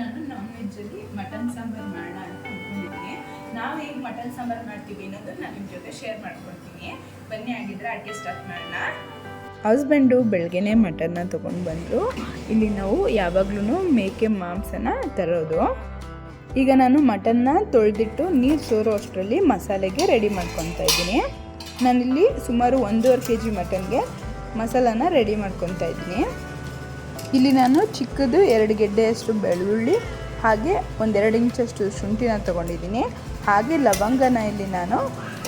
ನಾನ್ ವೆಜ್ಜಲ್ಲಿ ಮಟನ್ ಸಾಂಬಾರು ಮಾಡೋಣ ಅಂತ ಅಂದ್ಕೊಂಡಿದ್ದೀನಿ ನಾವು ಹೇಗೆ ಮಟನ್ ಸಾಂಬಾರು ಮಾಡ್ತೀವಿ ಅನ್ನೋದನ್ನ ನಾನು ನಿಮ್ಮ ಜೊತೆ ಶೇರ್ ಮಾಡ್ಕೊಳ್ತೀನಿ ಬನ್ನಿ ಆಗಿದ್ರೆ ಅಡುಗೆ ಸ್ಟಾರ್ಟ್ ಮಾಡೋಣ. ಹಸ್ಬೆಂಡು ಬೆಳಗ್ಗೆನೇ ಮಟನ್ನ ತೊಗೊಂಡು ಬಂದರು. ಇಲ್ಲಿ ನಾವು ಯಾವಾಗ್ಲೂ ಮೇಕೆ ಮಾಂಸನ ತರೋದು. ಈಗ ನಾನು ಮಟನ್ನ ತೊಳೆದಿಟ್ಟು ನೀರು ಸೋರೋ ಅಷ್ಟರಲ್ಲಿ ಮಸಾಲೆಗೆ ರೆಡಿ ಮಾಡ್ಕೊತಾ ಇದ್ದೀನಿ. ನಾನಿಲ್ಲಿ ಸುಮಾರು ಒಂದೂವರೆ ಕೆ ಜಿ ಮಟನ್ಗೆ ಮಸಾಲಾನ ರೆಡಿ ಮಾಡ್ಕೊತಾ ಇದ್ದೀನಿ. ಇಲ್ಲಿ ನಾನು ಚಿಕ್ಕದು ಎರಡು ಗೆಡ್ಡೆಯಷ್ಟು ಬೆಳ್ಳುಳ್ಳಿ, ಹಾಗೆ ಒಂದೆರಡು ಇಂಚಷ್ಟು ಶುಂಠಿನ ತೊಗೊಂಡಿದ್ದೀನಿ. ಹಾಗೆ ಲವಂಗನ ಇಲ್ಲಿ ನಾನು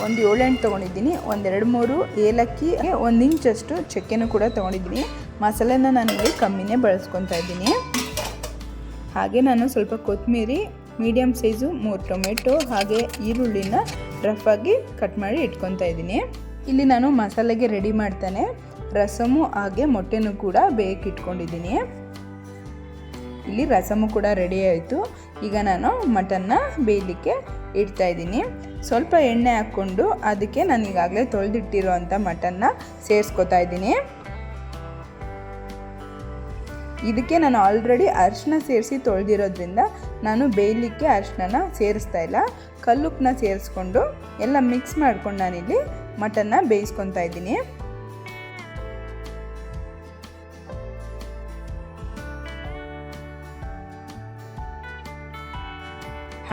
ಒಂದು ಏಳೆಂಟು ತೊಗೊಂಡಿದ್ದೀನಿ. ಒಂದೆರಡು ಮೂರು ಏಲಕ್ಕಿ ಒಂದು ಇಂಚಷ್ಟು ಚಕ್ಕೆನೂ ಕೂಡ ತೊಗೊಂಡಿದ್ದೀನಿ. ಮಸಾಲೆನ ನಾನು ಇಲ್ಲಿ ಕಮ್ಮಿನೇ ಬಳಸ್ಕೊತಾ ಇದ್ದೀನಿ. ಹಾಗೆ ನಾನು ಸ್ವಲ್ಪ ಕೊತ್ತಂಬರಿ ಮೀಡಿಯಮ್ ಸೈಜು ಮೂರು ಟೊಮೆಟೊ, ಹಾಗೆ ಈರುಳ್ಳಿನ ರಫಾಗಿ ಕಟ್ ಮಾಡಿ ಇಟ್ಕೊತಾ ಇದ್ದೀನಿ. ಇಲ್ಲಿ ನಾನು ಮಸಾಲೆಗೆ ರೆಡಿ ಮಾಡ್ತಾನೆ. ರಸಮು ಹಾಗೆ ಮೊಟ್ಟೆನೂ ಕೂಡ ಬೇಕಿಟ್ಕೊಂಡಿದ್ದೀನಿ. ಇಲ್ಲಿ ರಸಮು ಕೂಡ ರೆಡಿ ಆಯಿತು. ಈಗ ನಾನು ಮಟನ್ನ ಬೇಯಲಿಕ್ಕೆ ಇಡ್ತಾ ಇದ್ದೀನಿ. ಸ್ವಲ್ಪ ಎಣ್ಣೆ ಹಾಕ್ಕೊಂಡು ಅದಕ್ಕೆ ನಾನು ಈಗಾಗಲೇ ತೊಳೆದಿಟ್ಟಿರೋ ಅಂಥ ಮಟನ್ನ ಸೇರಿಸ್ಕೊತಾ ಇದ್ದೀನಿ. ಇದಕ್ಕೆ ನಾನು ಆಲ್ರೆಡಿ ಅರಿಶಿನ ಸೇರಿಸಿ ತೊಳೆದಿರೋದ್ರಿಂದ ನಾನು ಬೇಯಲಿಕ್ಕೆ ಅರಿಶಿನ ಸೇರಿಸ್ತಾ ಇಲ್ಲ. ಕಲ್ಲುಪ್ಪನ್ನ ಸೇರಿಸ್ಕೊಂಡು ಎಲ್ಲ ಮಿಕ್ಸ್ ಮಾಡ್ಕೊಂಡು ನಾನಿಲ್ಲಿ ಮಟನ್ನ ಬೇಯಿಸ್ಕೊತಾ ಇದ್ದೀನಿ.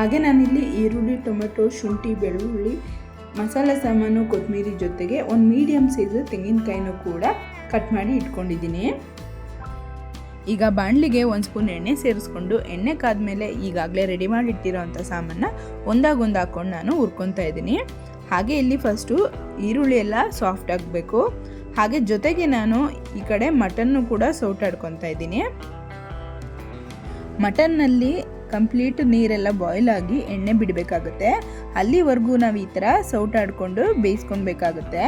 ಹಾಗೆ ನಾನಿಲ್ಲಿ ಈರುಳ್ಳಿ, ಟೊಮೆಟೊ, ಶುಂಠಿ, ಬೆಳ್ಳುಳ್ಳಿ, ಮಸಾಲೆ ಸಾಮಾನು ಕೊತ್ತಂಬರಿ ಜೊತೆಗೆ ಒಂದು ಮೀಡಿಯಮ್ ಸೈಜ್ ತೆಂಗಿನಕಾಯಿನೂ ಕೂಡ ಕಟ್ ಮಾಡಿ ಇಟ್ಕೊಂಡಿದ್ದೀನಿ. ಈಗ ಬಾಣಲಿಗೆ ಒಂದು ಸ್ಪೂನ್ ಎಣ್ಣೆ ಸೇರಿಸ್ಕೊಂಡು, ಎಣ್ಣೆ ಕಾದ್ಮೇಲೆ ಈಗಾಗಲೇ ರೆಡಿ ಮಾಡಿಟ್ಟಿರೋ ಅಂಥ ಸಾಮಾನ ಒಂದಾಗೊಂದು ಹಾಕ್ಕೊಂಡು ನಾನು ಹುರ್ಕೊತಾ ಇದ್ದೀನಿ. ಹಾಗೆ ಇಲ್ಲಿ ಫಸ್ಟು ಈರುಳ್ಳಿ ಎಲ್ಲ ಸಾಫ್ಟ್ ಆಗಬೇಕು. ಹಾಗೆ ಜೊತೆಗೆ ನಾನು ಈ ಕಡೆ ಮಟನ್ನು ಕೂಡ ಸೌಟಾಡ್ಕೊತಾ ಇದ್ದೀನಿ. ಮಟನ್ನಲ್ಲಿ ಕಂಪ್ಲೀಟ್ ನೀರೆಲ್ಲ ಬಾಯ್ಲ್ ಆಗಿ ಎಣ್ಣೆ ಬಿಡಬೇಕಾಗುತ್ತೆ. ಅಲ್ಲಿವರೆಗೂ ನಾವು ಈ ಥರ ಸೌಟಾಡಿಕೊಂಡು ಬೇಯಿಸ್ಕೊಳ್ಬೇಕಾಗುತ್ತೆ.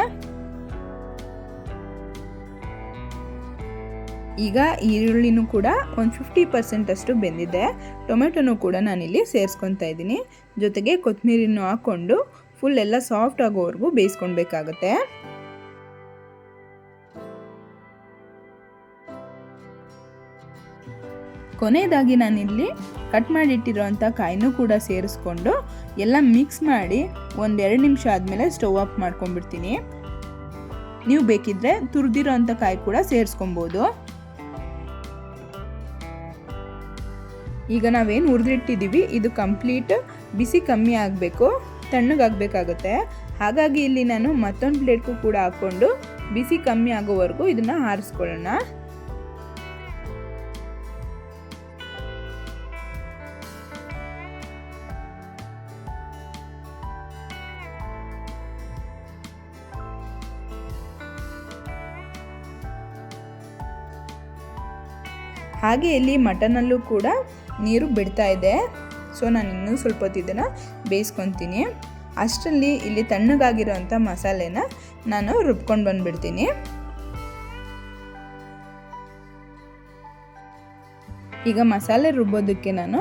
ಈಗ ಈರುಳ್ಳಿನೂ ಕೂಡ ಒಂದು ಫಿಫ್ಟಿ ಪರ್ಸೆಂಟ್ ಅಷ್ಟು ಬೆಂದಿದೆ. ಟೊಮೆಟೊನೂ ಕೂಡ ನಾನಿಲ್ಲಿ ಸೇರಿಸ್ಕೊತಾ ಇದ್ದೀನಿ. ಜೊತೆಗೆ ಕೊತ್ತಂಬರಿನೂ ಹಾಕ್ಕೊಂಡು ಫುಲ್ ಎಲ್ಲ ಸಾಫ್ಟ್ ಆಗೋವರೆಗೂ ಬೇಯಿಸ್ಕೊಳ್ಬೇಕಾಗತ್ತೆ. ಕೊನೆಯದಾಗಿ ನಾನಿಲ್ಲಿ ಕಟ್ ಮಾಡಿಟ್ಟಿರೋಂಥ ಕಾಯಿನೂ ಕೂಡ ಸೇರಿಸ್ಕೊಂಡು ಎಲ್ಲ ಮಿಕ್ಸ್ ಮಾಡಿ ಒಂದೆರಡು ನಿಮಿಷ ಆದಮೇಲೆ ಸ್ಟವ್ ಆಫ್ ಮಾಡ್ಕೊಂಡ್ಬಿಡ್ತೀನಿ. ನೀವು ಬೇಕಿದ್ರೆ ತುರಿದಿರೋ ಅಂಥ ಕಾಯಿ ಕೂಡ ಸೇರಿಸ್ಕೊಬೋದು. ಈಗ ನಾವೇನು ಹುರಿದಿಟ್ಟಿದ್ದೀವಿ, ಇದು ಕಂಪ್ಲೀಟ್ ಬಿಸಿ ಕಮ್ಮಿ ಆಗಬೇಕು ತಣ್ಣಗಾಗಬೇಕಾಗುತ್ತೆ ಹಾಗಾಗಿ ಇಲ್ಲಿ ನಾನು ಮತ್ತೊಂದು ಪ್ಲೇಟ್ಗೂ ಕೂಡ ಹಾಕ್ಕೊಂಡು ಬಿಸಿ ಕಮ್ಮಿ ಆಗೋವರೆಗೂ ಇದನ್ನು ಆರಿಸ್ಕೊಳ್ಳೋಣ ಹಾಗೆ ಇಲ್ಲಿ ಮಟನಲ್ಲೂ ಕೂಡ ನೀರು ಬಿಡ್ತಾ ಇದೆ. ಸೊ ನಾನು ಇನ್ನೂ ಸ್ವಲ್ಪ ಹೊತ್ತು ಇದನ್ನು ಬೇಯಿಸ್ಕೊತೀನಿ. ಅಷ್ಟರಲ್ಲಿ ಇಲ್ಲಿ ತಣ್ಣಗಾಗಿರೋಂಥ ಮಸಾಲೆನ ನಾನು ರುಬ್ಕೊಂಡು ಬಂದುಬಿಡ್ತೀನಿ. ಈಗ ಮಸಾಲೆ ರುಬ್ಬೋದಕ್ಕೆ ನಾನು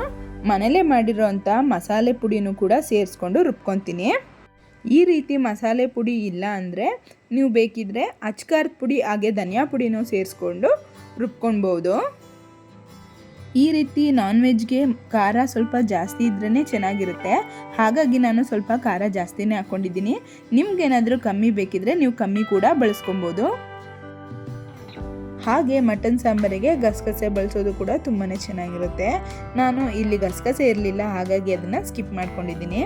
ಮನೇಲೇ ಮಾಡಿರೋಂಥ ಮಸಾಲೆ ಪುಡಿನೂ ಕೂಡ ಸೇರಿಸ್ಕೊಂಡು ರುಬ್ಕೊತೀನಿ. ಈ ರೀತಿ ಮಸಾಲೆ ಪುಡಿ ಇಲ್ಲ ಅಂದರೆ ನೀವು ಬೇಕಿದ್ರೆ ಅಚ್ಕಾರದ ಪುಡಿ ಹಾಗೆ ಧನಿಯಾ ಪುಡಿನೂ ಸೇರಿಸ್ಕೊಂಡು ರುಬ್ಕೊಳ್ಬೋದು. ಈ ರೀತಿ ನಾನ್ ವೆಜ್ಗೆ ಖಾರ ಸ್ವಲ್ಪ ಜಾಸ್ತಿ ಇದ್ರೇ ಚೆನ್ನಾಗಿರುತ್ತೆ. ಹಾಗಾಗಿ ನಾನು ಸ್ವಲ್ಪ ಖಾರ ಜಾಸ್ತಿನೇ ಹಾಕ್ಕೊಂಡಿದ್ದೀನಿ ನಿಮ್ಗೇನಾದರೂ ಕಮ್ಮಿ ಬೇಕಿದ್ರೆ ನೀವು ಕಮ್ಮಿ ಕೂಡ ಬಳಸ್ಕೊಬೋದು. ಹಾಗೆ ಮಟನ್ ಸಾಂಬಾರಿಗೆ ಗಸಗಸೆ ಬಳಸೋದು ಕೂಡ ತುಂಬಾ ಚೆನ್ನಾಗಿರುತ್ತೆ. ನಾನು ಇಲ್ಲಿ ಗಸಗಸೆ ಇರಲಿಲ್ಲ, ಹಾಗಾಗಿ ಅದನ್ನು ಸ್ಕಿಪ್ ಮಾಡ್ಕೊಂಡಿದ್ದೀನಿ.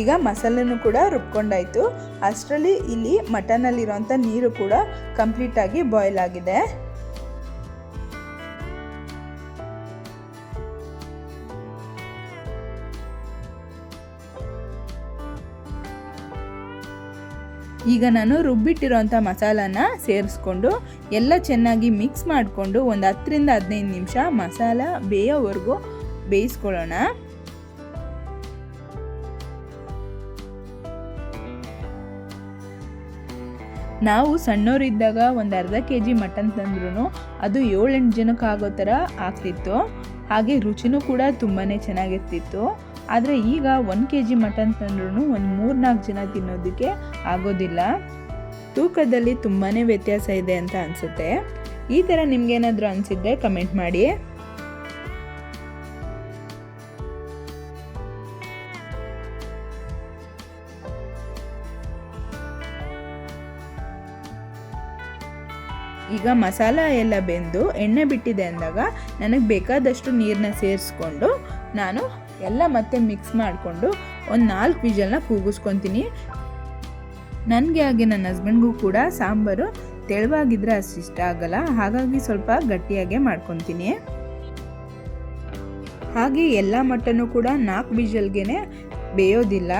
ಈಗ ಮಸಾಲೆನೂ ಕೂಡ ರುಬ್ಕೊಂಡಾಯ್ತು. ಅಷ್ಟರಲ್ಲಿ ಇಲ್ಲಿ ಮಟನಲ್ಲಿರೋಂಥ ನೀರು ಕೂಡ ಕಂಪ್ಲೀಟಾಗಿ ಬಾಯ್ಲ್ ಆಗಿದೆ. ಈಗ ನಾನು ರುಬ್ಬಿಟ್ಟಿರೋಂಥ ಮಸಾಲಾನ ಸೇರಿಸ್ಕೊಂಡು ಎಲ್ಲ ಚೆನ್ನಾಗಿ ಮಿಕ್ಸ್ ಮಾಡಿಕೊಂಡು ಒಂದು ಹತ್ತರಿಂದ ಹದಿನೈದು ನಿಮಿಷ ಮಸಾಲ ಬೇಯೋವರೆಗೂ ಬೇಯಿಸ್ಕೊಳ್ಳೋಣ. ನಾವು ಸಣ್ಣವರಿದ್ದಾಗ ಒಂದು ಅರ್ಧ ಕೆ ಜಿ ಮಟನ್ ತಂದ್ರೂ ಅದು ಏಳೆಂಟು ಜನಕ್ಕೆ ಆಗೋ ಥರ ಆಗ್ತಿತ್ತು. ಹಾಗೆ ರುಚಿನೂ ಕೂಡ ತುಂಬಾ ಚೆನ್ನಾಗಿರ್ತಿತ್ತು. ಆದರೆ ಈಗ ಒಂದು ಕೆ ಜಿ ಮಟನ್ ತಂದ್ರೂ ಒಂದು ಮೂರು ನಾಲ್ಕು ಜನ ತಿನ್ನೋದಕ್ಕೆ ಆಗೋದಿಲ್ಲ. ತೂಕದಲ್ಲಿ ತುಂಬಾ ವ್ಯತ್ಯಾಸ ಇದೆ ಅಂತ ಅನಿಸುತ್ತೆ. ಈ ಥರ ನಿಮಗೇನಾದರೂ ಅನಿಸಿದ್ರೆ ಕಮೆಂಟ್ ಮಾಡಿ. ಈಗ ಮಸಾಲ ಎಲ್ಲ ಬೆಂದು ಎಣ್ಣೆ ಬಿಟ್ಟಿದೆ ಅಂದಾಗ ನನಗೆ ಬೇಕಾದಷ್ಟು ನೀರನ್ನ ಸೇರಿಸ್ಕೊಂಡು ನಾನು ಎಲ್ಲ ಮತ್ತೆ ಮಿಕ್ಸ್ ಮಾಡಿಕೊಂಡು ಒಂದು ನಾಲ್ಕು ವಿಜಲ್ನ ಕೂಗಿಸ್ಕೊತೀನಿ. ನನಗೆ ಹಾಗೆ ನನ್ನ ಹಸ್ಬೆಂಡ್ಗೂ ಕೂಡ ಸಾಂಬಾರು ತೆಳುವಾಗಿದ್ರೆ ಅಷ್ಟು ಇಷ್ಟ ಆಗಲ್ಲ, ಹಾಗಾಗಿ ಸ್ವಲ್ಪ ಗಟ್ಟಿಯಾಗೆ ಮಾಡ್ಕೊತೀನಿ. ಹಾಗೆ ಎಲ್ಲ ಮಟನ್ನು ಕೂಡ ನಾಲ್ಕು ವಿಜಲ್ಗೆ ಬೇಯೋದಿಲ್ಲ,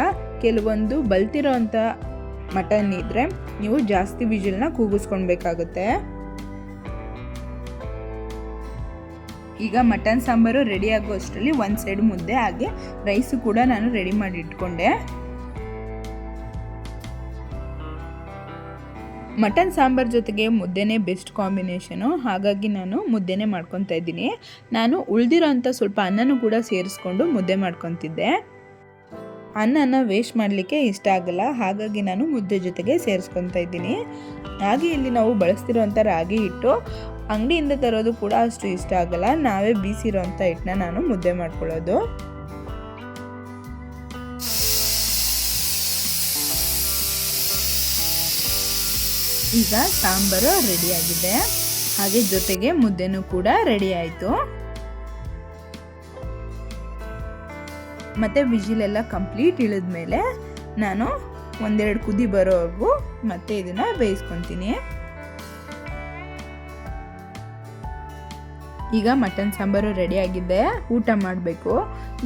ಕೆಲವೊಂದು ಬಲ್ತಿರೋ ಅಂಥ ಮಟನ್ ಇದ್ದರೆ ನೀವು ಜಾಸ್ತಿ ವಿಜಲ್ನ ಕೂಗಿಸ್ಕೊಳ್ಬೇಕಾಗುತ್ತೆ. ಈಗ ಮಟನ್ ಸಾಂಬಾರು ರೆಡಿ ಆಗೋ ಅಷ್ಟರಲ್ಲಿ ಒಂದು ಸೈಡ್ ಮುದ್ದೆ, ಹಾಗೆ ರೈಸು ಕೂಡ ನಾನು ರೆಡಿ ಮಾಡಿ ಇಟ್ಕೊಂಡೆ. ಮಟನ್ ಸಾಂಬಾರ್ ಜೊತೆಗೆ ಮುದ್ದೆನೇ ಬೆಸ್ಟ್ ಕಾಂಬಿನೇಷನು ಹಾಗಾಗಿ ನಾನು ಮುದ್ದೆನೇ ಮಾಡ್ಕೊತಾ ಇದ್ದೀನಿ. ನಾನು ಉಳಿದಿರೋ ಸ್ವಲ್ಪ ಅನ್ನನೂ ಕೂಡ ಸೇರಿಸ್ಕೊಂಡು ಮುದ್ದೆ ಮಾಡ್ಕೊತಿದ್ದೆ. ಅನ್ನನ ವೇಸ್ಟ್ ಮಾಡಲಿಕ್ಕೆ ಇಷ್ಟ ಆಗಲ್ಲ. ಹಾಗಾಗಿ ನಾನು ಮುದ್ದೆ ಜೊತೆಗೆ ಸೇರಿಸ್ಕೊತಾ ಇದ್ದೀನಿ. ಹಾಗೆ ಇಲ್ಲಿ ನಾವು ಬಳಸ್ತಿರೋಂಥ ರಾಗಿ ಹಿಟ್ಟು ಅಂಗಡಿಯಿಂದ ತರೋದು ಕೂಡ ಅಷ್ಟು ಇಷ್ಟ ಆಗಲ್ಲ. ನಾವೇ ಬೀಸಿರೋಂಥ ಹಿಟ್ಟನ್ನ ನಾನು ಮುದ್ದೆ ಮಾಡ್ಕೊಳ್ಳೋದು. ಈಗ ಸಾಂಬಾರು ರೆಡಿಯಾಗಿದೆ ಹಾಗೆ ಜೊತೆಗೆ ಮುದ್ದೆನೂ ಕೂಡ ರೆಡಿ ಆಯಿತು. ಮತ್ತು ವಿಜಿಲೆಲ್ಲ ಕಂಪ್ಲೀಟ್ ಇಳಿದ ಮೇಲೆ ನಾನು ಒಂದೆರಡು ಕುದಿ ಬರೋವರೆಗೂ ಮತ್ತೆ ಇದನ್ನು ಬೇಯಿಸ್ಕೊತೀನಿ. ಈಗ ಮಟನ್ ಸಾಂಬಾರು ಆಗಿದೆ. ಊಟ ಮಾಡಬೇಕು.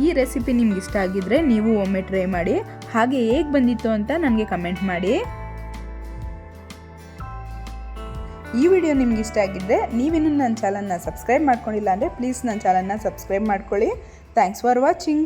ಈ ರೆಸಿಪಿ ನಿಮ್ಗೆ ಇಷ್ಟ ಆಗಿದ್ರೆ ನೀವು ಒಮ್ಮೆ ಟ್ರೈ ಮಾಡಿ. ಹಾಗೆ ಹೇಗೆ ಬಂದಿತ್ತು ಅಂತ ನನಗೆ ಕಮೆಂಟ್ ಮಾಡಿ. ಈ ವಿಡಿಯೋ ನಿಮ್ಗೆ ಇಷ್ಟ ಆಗಿದ್ದರೆ ನೀವಿನ್ನೂ ನನ್ನ ಚಾನಲ್ನ ಸಬ್ಸ್ಕ್ರೈಬ್ ಮಾಡ್ಕೊಂಡಿಲ್ಲ ಅಂದರೆ ಪ್ಲೀಸ್ ನನ್ನ ಚಾನಲ್ನ ಸಬ್ಸ್ಕ್ರೈಬ್ ಮಾಡ್ಕೊಳ್ಳಿ. Thanks for watching